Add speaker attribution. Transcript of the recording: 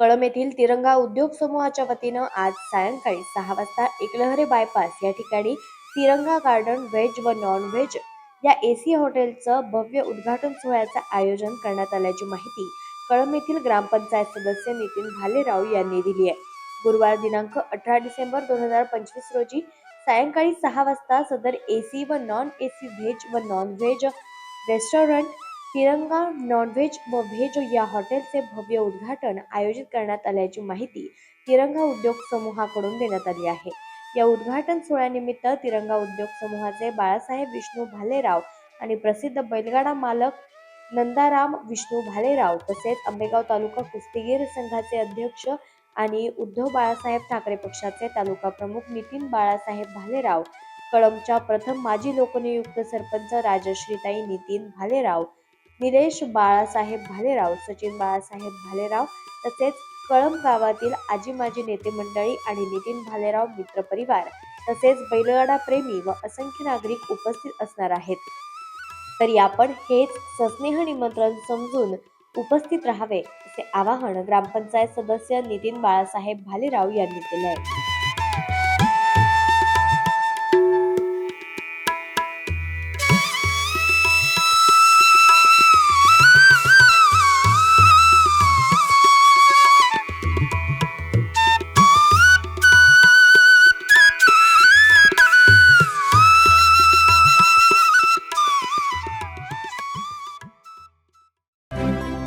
Speaker 1: कळम येथील तिरंगा उद्योग समूहाच्या वतीनं आज सायंकाळी सहा वाजता एकलहरे बायपास या ठिकाणी तिरंगा गार्डन व्हेज व नॉन व्हेज या एसी हॉटेलचं भव्य उद्घाटन सोहळ्याचं आयोजन करण्यात आल्याची माहिती कळम येथील ग्रामपंचायत सदस्य नितीन भालेराव यांनी दिली आहे. गुरुवार दिनांक अठरा डिसेंबर दोन हजार पंचवीस रोजी सायंकाळी सहा वाजता सदर एसी व नॉन एसी व्हेज व non veg restaurant Tiranga non veg व व्हेज या हॉटेलचे भव्य उद्घाटन आयोजित करण्यात आल्याची माहिती तिरंगा उद्योग समूहाकडून देण्यात आली आहे. या उद्घाटन सोहळ्यानिमित्त तिरंगा उद्योग समूहाचे बाळासाहेब विष्णू भालेराव आणि प्रसिद्ध बैलगाडा मालक नंदाराम विष्णू भालेराव तसेच आंबेगाव तालुका कुस्तीगीर संघाचे अध्यक्ष आणि उद्धव बाळासाहेब ठाकरे पक्षाचे तालुका प्रमुख नितीन बाळासाहेब भालेराव कळमच्या प्रथम माजी लोकनियुक्त सरपंच राजश्रीताई नितीन भालेराव निलेश बाळासाहेब भालेराव सचिन बाळासाहेब भालेराव तसेच कळम गावातील आजी माजी नेते मंडळी आणि नितीन भालेराव मित्र परिवार तसेच बैलगाडा प्रेमी व असंख्य नागरिक उपस्थित असणार आहेत. तरी आपण हेच सस्नेह निमंत्रण समजून उपस्थित राहावे असे आवाहन ग्रामपंचायत सदस्य नितीन बाळासाहेब भालेराव यांनी केले आहे